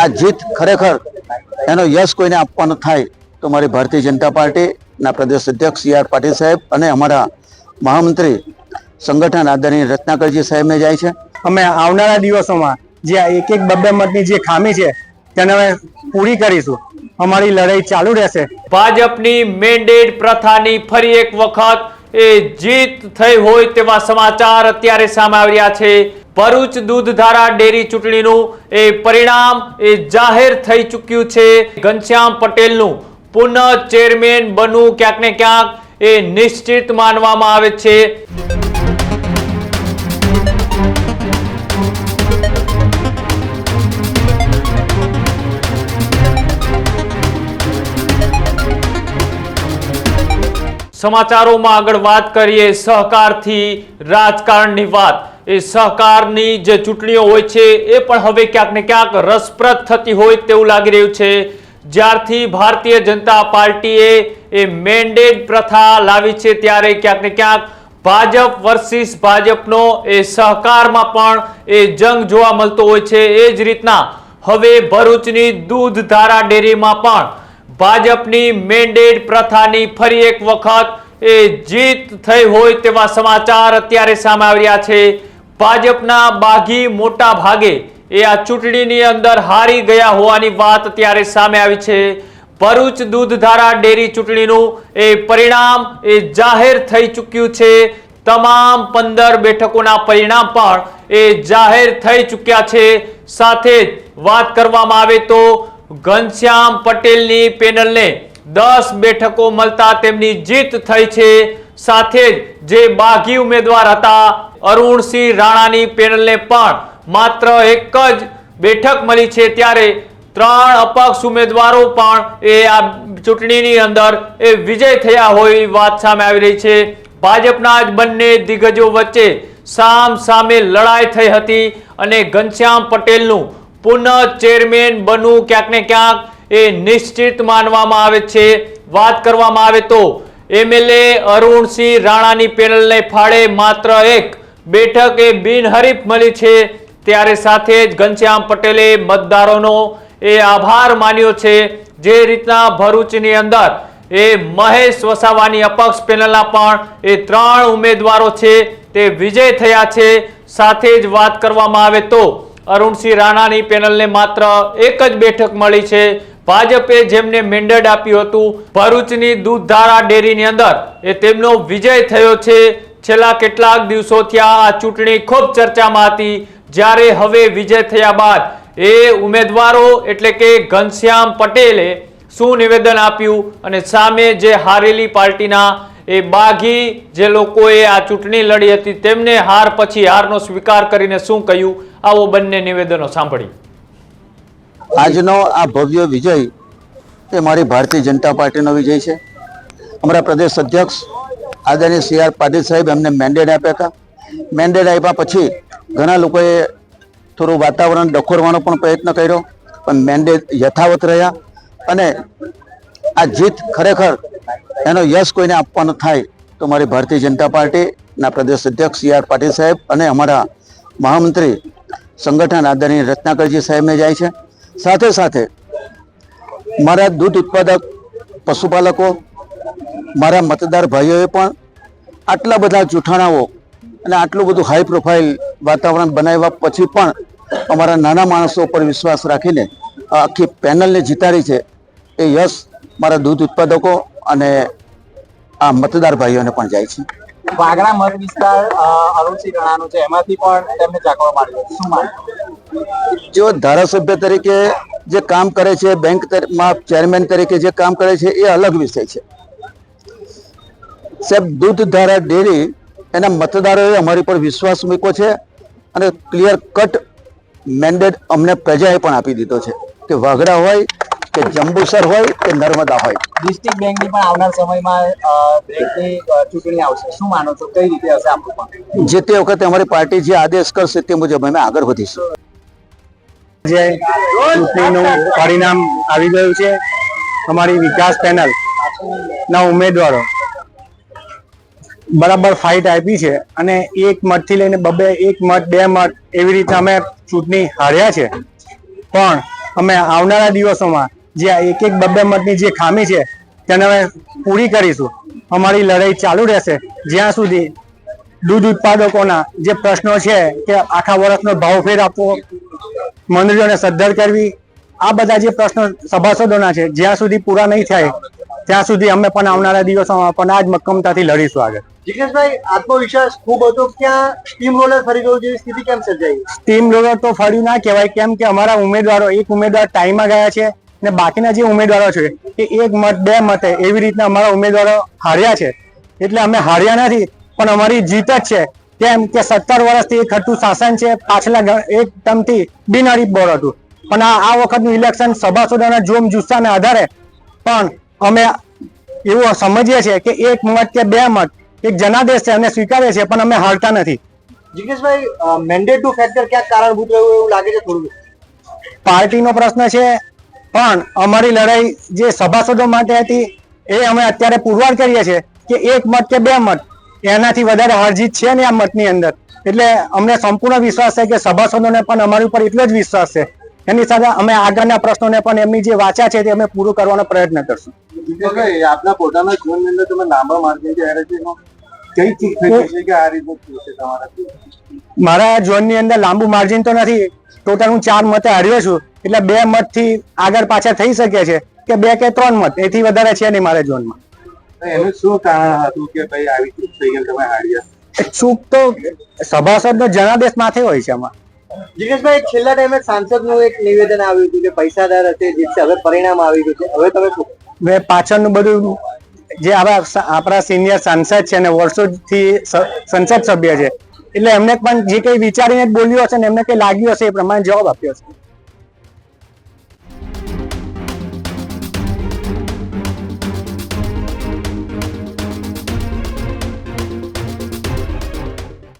આ જીત ખરેખર એનો યશ કોઈને આપવાનો થાય તો મારી ભારતીય જનતા પાર્ટીના પ્રદેશ અધ્યક્ષ સી આર પાટીલ સાહેબ અને અમારા મહામંત્રી સંગઠન આદરણીય રત્નાકરજી સાહેબને જાય છે. અમે આવનારા દિવસોમાં જે આ એક એક બબ્બે મતની જે ખામી છે તેને અમે પૂરી કરીશું. અમારી લડાઈ ચાલુ રહેશે. ભાજપની મેન્ડેટ પ્રથાની ફરી એક વખત એ જીત થઈ હોય તેવા સમાચાર અત્યારે સામે આવી રહ્યા છે. ભરૂચ દૂધધારા ડેરી ચૂંટણીનું એ પરિણામ એ જાહેર થઈ ચૂક્યું છે. ઘનશ્યામ પટેલનું પુનઃ ચેરમેન બનવું ક્યાંક ને ક્યાંક એ નિશ્ચિત માનવામાં આવે છે. સમાચારોમાં આગળ વાત કરીએ સહકારથી રાજકારણની વાત. એ સહકારની જે ચૂંટણીઓ હોય છે, એ પણ હવે ક્યાંક ને ક્યાંક રસપ્રદ થતી હોય તેવું લાગી રહ્યું છે. જ્યારથી ભારતીય જનતા પાર્ટીએ એ મેન્ડેટ પ્રથા લાવી છે, ત્યારે ક્યાંક ને ક્યાંક ભાજપ વર્સિસ ભાજપનો એ સહકારમાં પણ એ જંગ જોવા મળતો હોય છે. એ જ રીતના હવે ભરૂચની દૂધધારા ડેરીમાં પણ ભાજપની મેન્ડેટ પ્રથાની ફરી એક વખત એ જીત થઈ હોય તેવા સમાચાર અત્યારે સામે આવી છે. ભાજપના બાઘી મોટા ભાગે એ આ ચૂંટણીની અંદર હારી ગયા હોવાની વાત ત્યારે સામે આવી છે. ભરૂચ દૂધધારા ડેરી ચૂંટણીનું એ પરિણામ એ જાહેર થઈ ચૂક્યું છે. તમામ પંદર બેઠકોના પરિણામ પણ એ જાહેર થઈ ચૂક્યા છે. સાથે જ વાત કરવામાં આવે તો ઘનશ્યામ પટેલની પેનલને દસ બેઠકો મળતા તેમની જીત થઈ છે. સાથે જ જે બાઘી ઉમેદવાર હતા અરુણસિંહ રાણાની પેનલને પણ માત્ર એક જ બેઠક મળી છે ત્યારે ત્રણ અપક્ષ ઉમેદવારો પણ એ આ ચૂંટણીની અંદર એ વિજય થયા હોય વાત સામે આવી રહી છે. ભાજપના જ બંને દિગ્ગજો વચ્ચે સામ સામે લડાઈ થઈ હતી અને ઘનશ્યામ પટેલનું પુનઃ ચેરમેન બનવું ક્યાંક ને ક્યાંક એ નિશ્ચિત માનવામાં આવે છે. વાત કરવામાં આવે તો એમએલએ અરુણસિંહ રાણાની પેનલને ફાળે માત્ર એક બેઠક એ બિનહરીફ મળી છે. ત્યારે સાથે જ ઘનશ્યામ પટેલે મતદારોનો એ આભાર માન્યો છે. જે રીતના ભરૂચની અંદર એ મહેશ વસાવાની અપક્ષ પેનલના પણ એ ત્રણ ઉમેદવારો છે તે વિજય થયા છે. સાથે જ વાત કરવામાં આવે તો અરુણસિંહ રાણાની પેનલને માત્ર એક જ બેઠક મળી છે. ભાજપે જેમને મેન્ડેટ આપ્યું હતું, ભરૂચની દૂધધારા ડેરીની અંદર એ તેમનો વિજય થયો છે. છેલ્લા કેટલાક દિવસોથી આ ચૂંટણી ખૂબ ચર્ચામાં હતી. જ્યારે હવે વિજય થયા બાદ એ ઉમેદવારો એટલે કે ઘનશ્યામ પટેલે શું નિવેદન આપ્યું અને સામે જે હારેલી પાર્ટીના એ બાઘી જે લોકોએ આ ચૂંટણી લડી હતી તેમને હાર પછી હારનો સ્વીકાર કરીને શું કહ્યું? આવો બંને નિવેદનો સાંભળી. આજનો આ ભવ્ય વિજય એ મારી ભારતીય જનતા પાર્ટીનો વિજય છે. અમારા પ્રદેશ અધ્યક્ષ આદરણીય સી આર પાટીલ સાહેબ એમને મેન્ડેટ આપ્યા હતા. મેન્ડેટ આપ્યા પછી ઘણા લોકોએ થોડું વાતાવરણ ડખોરવાનો પણ પ્રયત્ન કર્યો, પણ મેન્ડેટ યથાવત રહ્યા અને આ જીત ખરેખર એનો યશ કોઈને આપવાનો થાય તો મારી ભારતીય જનતા પાર્ટીના પ્રદેશ અધ્યક્ષ સી આર પાટીલ સાહેબ અને અમારા મહામંત્રી સંગઠન આદરણીય રત્નાકરજી સાહેબને જાય છે. સાથે સાથે મારા દૂધ ઉત્પાદક પશુપાલકો, મારા મતદાર ભાઈઓએ પણ આટલા બધા જૂઠાણાઓ અને આટલું બધું હાઈ પ્રોફાઇલ વાતાવરણ બનાવ્યા પછી પણ અમારા નાના માણસો પર વિશ્વાસ રાખીને આખી પેનલને જીતાડી છે. એ યશ મારા દૂધ ઉત્પાદકો અને આ મતદાર ભાઈઓને પણ જાય છે. વાગરા મત વિસ્તાર અરુણસિંહ રાણાનું છે. એમાંથી પણ તેમને ચાકવા માંડ્યો જો ધારાસભ્ય તરીકે જે કામ કરે છે બેંકમાં ચેરમેન તરીકે જે કામ કરે છે એ અલગ વિષય છે. સાહેબ દૂધ ધારા ડેરી એના મતદારોએ અમારી પર વિશ્વાસ મૂક્યો છે અને ક્લિયર કટ મેન્ડેટ અમને પ્રજાએ પણ આપી દીધો છે. કે વાઘડા હોય કે જંબુસર હોય કે નર્મદા હોય. ડિસ્ટ્રિક્ટ બેંકની પણ આવનાર સમયમાં બેંકની ચૂંટણી આવશે. શું માનો છો? કઈ રીતે હશે આપણું પણ જે તે વખતે અમારી પાર્ટી જે આદેશ કરશે તે મુજબ અમે આગળ વધીશું. જે ચૂંટણીનું પરિણામ આવી ગયું છે. અમારી વિકાસ પેનલ ના ઉમેદવારો બરાબર ફાઇટ આપી છે અને એક મતથી લઈને બબે એક મત, બે મત એવી રીતે અમે ચૂંટણી હાર્યા છે. પણ અમે આવનારા દિવસોમાં જે એક એક બબ્બે મતની જે ખામી છે, તેને અમે પૂરી કરીશું. અમારી લડાઈ ચાલુ રહેશે. જ્યાં સુધી દૂધ ઉત્પાદકોના જે પ્રશ્નો છે કે આખા વર્ષનો ભાવફેર આપવો, મંડળીઓને સદ્ધર કરવી, આ બધા જે પ્રશ્નો સભાસદોના છે, જ્યાં સુધી પૂરા નહીં થાય ત્યાં સુધી અમે પણ આવનારા દિવસોમાં પણ આ જ મક્કમતાથી લડીશું આગળ. જિગ્નેશભાઈ આત્મવિશ્વાસ ખૂબ હતો ક્યાં સ્ટીમ રોલર ફરી ગયું જેવી સ્થિતિ કેમ સર્જાઈ? સ્ટીમ રોલર તો ફર્યું ના કહેવાય કેમ કે અમારા ઉમેદવારો એક ઉમેદવાર ટાઈમમાં ગયા છે ને બાકીના જે ઉમેદવારો છે એ એક મત બે મતે એવી રીતના અમારા ઉમેદવારો હાર્યા છે. એટલે અમે હાર્યા નથી પણ અમારી જીત જ છે. કેમ કે સત્તર વર્ષથી એક હતું શાસન છે પાછલા એક ટર્મથી બિનહરીફ બોર હતું. પણ આ આ વખતનું ઇલેક્શન સભાસદોના જોમ જુસ્સાના આધારે પણ અમે એવું સમજીએ છીએ કે એક મત કે બે મત એક જનાદેશ છે અને સ્વીકારે છે પણ અમે હારતા નથી. જિગ્નેશભાઈ મેન્ડેટ ટુ ફેક્ટર ક્યાંક કારણભૂત રહ્યું એવું લાગે છે થોડું? પાર્ટીનો પ્રશ્ન છે પણ અમારી લડાઈ જે સભાસદો માટે હતી એ અમે અત્યારે પુરવાર કરીએ છીએ કે એક મત કે બે મત એનાથી વધારે હારજીત છે ને આ મતની અંદર. એટલે અમને સંપૂર્ણ વિશ્વાસ છે કે સભાસદોને પણ અમારી ઉપર એટલો જ વિશ્વાસ છે. એની સાથે અમે આગળના પ્રશ્નોને પણ એમની જે વાચા છે તે અમે પૂરું કરવાનો પ્રયત્ન કરશું. આપના પોતાના જીવનની અંદર તમે લાંબા માર્ગે જ્યારે કઈ ચીજ થઈ છે કે આ રીતે છે તમારાથી મારા ઝોનની અંદર લાંબુ માર્જિન તો નથી. ટોટલ હું ચાર મતે હાર્યો છું. એટલે બે મતથી આગળ પાછળ થઈ શકે છે કે બે કે ત્રણ મત. એથી વધારે છે નહીં મારા ઝોનમાં એનું શું કારણ હતું કે ભાઈ આવી ચૂક થઈ ગઈ તમે હાર્યા? ચૂક તો સભાસદનો જનાદેશ માથે હોય છે આમાં. જિગ્નેશભાઈ છેલ્લા ટાઈમે સાંસદનું એક નિવેદન આવ્યું હતું કે પૈસાદાર હશે જીતશે હવે પરિણામ આવી ગયું છે. હવે તમે હવે પાછળનું બધું જે આવા આપણા સિનિયર સાંસદ છે અને વર્ષોથી સંસદ સભ્ય છે, એટલે એમને પણ જે કઈ વિચારીને બોલ્યો બોલ્યું હશે ને, એમને કઈ લાગ્યું હશે એ પ્રમાણે જવાબ આપ્યો હશે.